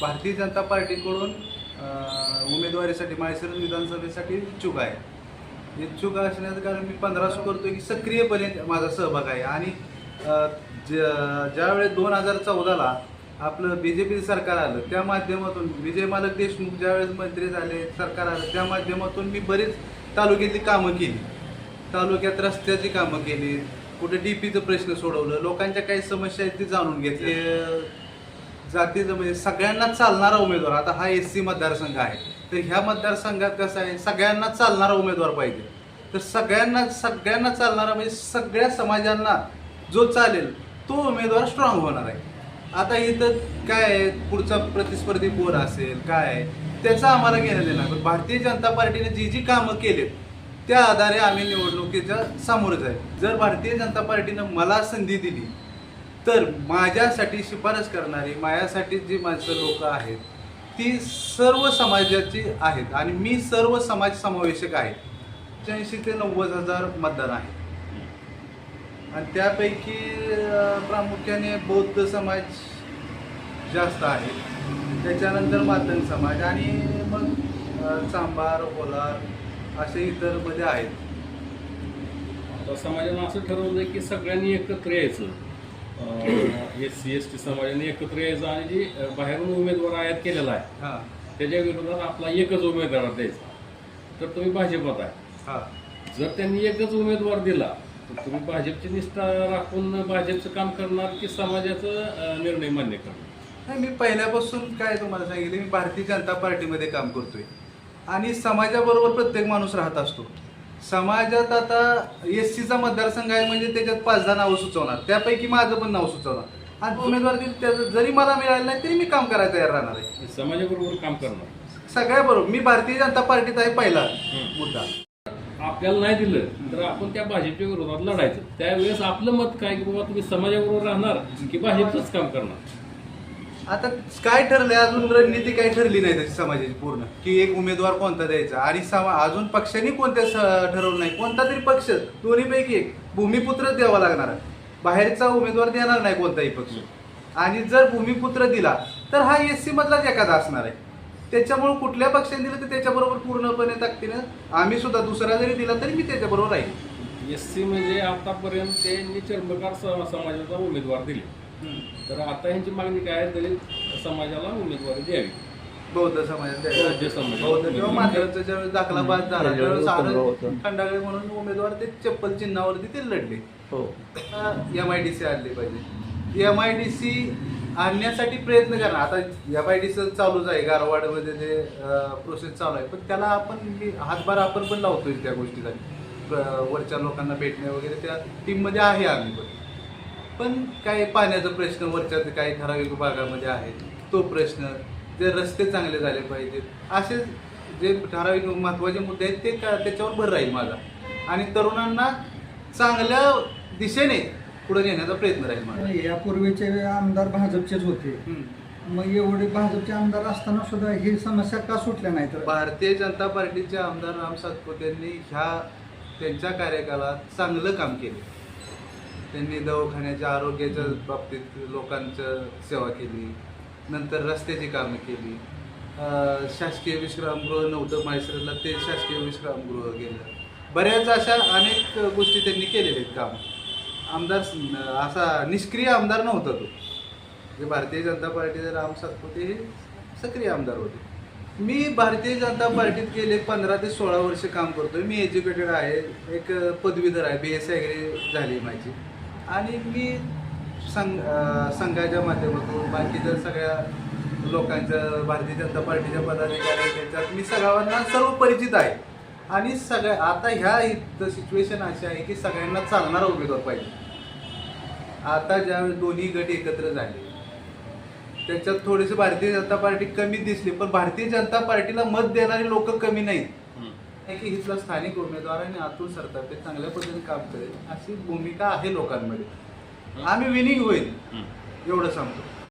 भारतीय जनता पार्टीकडून उमेदवारीसाठी माळशिरस विधानसभेसाठी इच्छुक आहे. इच्छुक असण्याचं कारण मी पंधराशे करतो की सक्रियपणे माझा सहभाग आहे. आणि ज- ज्यावेळेस दोन हजार चौदाला आपलं बी जे पी सरकार आलं त्या माध्यमातून विजय मालक देशमुख ज्यावेळेस मंत्री झाले सरकार आलं त्या माध्यमातून मी बरीच तालुक्यातली कामं केली. तालुक्यात रस्त्याची कामं केली कुठे डी पीचं प्रश्न सोडवलं लोकांच्या काही समस्या आहेत ती जाणून घेतली जातीचं म्हणजे सगळ्यांना चालणारा उमेदवार. आता हा एस सी मतदारसंघ आहे. तर ह्या मतदारसंघात कसं आहे? सगळ्यांना चालणारा उमेदवार पाहिजे. तर सगळ्यांना सगळ्यांना चालणारा म्हणजे सगळ्या समाजांना जो चालेल तो उमेदवार स्ट्रॉंग होणार आहे. आता इथं काय आहे? पुढचा प्रतिस्पर्धी कोण असेल? काय आहे? त्याचा आम्हाला घेणं देणार पण भारतीय जनता पार्टीने जी जी कामं केलीत त्या आधारे आम्ही निवडणुकीच्या सामोरं जाईल. जर भारतीय जनता पार्टीनं मला संधी दिली तर माझ्यासाठी शिफारस करणारी माझ्यासाठी जी माणसं लोक आहेत ती सर्व समाजाची आहेत आणि मी सर्व समाज समावेशक आहे. ऐंशी ते नव्वद हजार मतदार आहे आणि त्यापैकी प्रामुख्याने बौद्ध समाज जास्त आहे. त्याच्यानंतर मातंग समाज आणि मग सांबार ओलार असे इतरमध्ये आहेत. समाजाला असं ठरवलं की सगळ्यांनी एकत्र यायचं. एस सी एस टी समाजाने एकत्र यायचं आणि जी बाहेरून उमेदवार आयात केलेला आहे हां. त्याच्या विरोधात आपला एकच उमेदवार द्यायचा. तर तुम्ही भाजपात आहे. हां. जर त्यांनी एकच उमेदवार दिला तर तुम्ही भाजपची निष्ठा राखून भाजपचं काम करणार की समाजाचा निर्णय मान्य करणार? नाही मी पहिल्यापासून काय तुम्हाला सांगितलं मी भारतीय जनता पार्टीमध्ये काम करतोय. आणि समाजाबरोबर प्रत्येक माणूस राहत असतो. समाजात आता एस सीचा मतदारसंघ आहे म्हणजे त्याच्यात पाच दहा नावं सुचवणार. त्यापैकी माझं पण नाव सुचवणार. आणि उमेदवार दिली त्याचं जरी मला मिळालं नाही तरी मी काम करायला तयार राहणार आहे. समाजाबरोबर काम करणार. सगळ्याबरोबर मी भारतीय जनता पार्टीत आहे पहिला मुद्दा. आपल्याला नाही दिलं तर आपण त्या भाजपच्या विरोधात लढायचं. त्यावेळेस आपलं मत काय? की बाबा तुम्ही समाजाबरोबर राहणार की भाजपचंच काम करणार? आता काय ठरलंय? अजून रणनीती काही ठरली नाही त्याची समाजाची पूर्ण. की एक उमेदवार कोणता द्यायचा? आणि समा अजून पक्षाने कोणत्या स- ठरवलं नाही? कोणता तरी पक्ष दोन्हीपैकी एक भूमिपुत्रच द्यावा लागणार. आहे. बाहेरचा उमेदवार देणार नाही कोणताही पक्ष. आणि जर भूमिपुत्र दिला तर हा एस सी मधलाच एखादा असणार आहे. त्याच्यामुळे कुठल्या पक्षाने दिलं तर त्याच्याबरोबर पूर्णपणे ताकदीनं आम्ही सुद्धा दुसरा जरी दिला तरी मी त्याच्याबरोबर राहील. एस सी म्हणजे आतापर्यंत त्यांनी चर्मकार स- समाजाचा उमेदवार दिले. तर आता यांची मागणी काय आहे दलित समाजाला उमेदवारी द्यावी. बौद्ध समाजात बौद्ध समाज. बौद्ध किंवा मांडवचा ज्यावेळेस दाखला बाद झाला त्यावेळेस. खंडागळे म्हणून उमेदवार ते चप्पल चिन्हावरती ते लढले. हो. एम आय डी सी आणली पाहिजे. एम आय डी सी आणण्यासाठी प्रयत्न करा आता एम आय डी सी चालूच आहे. गारवाडमध्ये जे प्रोसेस चालू आहे. पण त्याला आपण हातभार आपण पण लावतोय त्या गोष्टीसाठी. प्र- वरच्या लोकांना भेटणे वगैरे त्या टीममध्ये आहे आम्ही पण. पण काही पाण्याचा प्रश्न वरच्या काही ठराविक भागामध्ये आहे. तो प्रश्न जे रस्ते चांगले झाले पाहिजेत. असे जे ठराविक महत्त्वाचे मुद्दे आहेत ते का त्याच्यावर भर राहील माझा. आणि तरुणांना चांगल्या दिशेने पुढे नेण्याचा प्रयत्न राहील माझा. यापूर्वीचे आमदार भाजपचेच होते. मग एवढे भाजपचे आमदार असताना सुद्धा ही समस्या का सुटल्या नाही तर भारतीय जनता पार्टीचे आमदार राम सातपुते यांनी ह्या त्यांच्या कार्यकालात चांगलं काम केले. त्यांनी दवाखान्याच्या आरोग्याच्या बाबतीत लोकांचं सेवा केली. नंतर रस्त्याची कामं केली. शासकीय विश्रामगृह नव्हतं माहेश्वरला ते शासकीय विश्रामगृह गेलं. बऱ्याच अशा अनेक गोष्टी त्यांनी केलेल्या आहेत काम. आमदार असा निष्क्रिय आमदार नव्हता तो. जे भारतीय जनता पार्टीचे राम सातपुते हे सक्रिय आमदार होते. मी भारतीय जनता पार्टीत गेले पंधरा ते सोळा वर्ष काम करतोय. मी एज्युकेटेड आहे. एक पदवीधर आहे. बी एस ॲग्री झाली माझी. आणि मी संघ संघाच्या माध्यमातून बाकीच्या सगळ्या लोकांच्या भारतीय जनता पार्टीच्या पदाधिकारी त्यांच्यात मी सगळ्यांना सर्व परिचित आहे. आणि सगळ्या आता ह्या इथं सिच्युएशन अशी आहे की सगळ्यांना चालणारा उमेदवार पाहिजे. आता ज्या दोन्ही गट एकत्र झाले त्याच्यात थोडेसे भारतीय जनता पार्टी कमी दिसली पण भारतीय जनता पार्टीला मत देणारे लोक कमी नाहीत. आहे की इथला स्थानिक उमेदवार आणि अतुल सरकार ते चांगल्या पद्धतीने काम करेल अशी भूमिका आहे लोकांमध्ये. आम्ही विनिंग होईल एवढं सांगतो.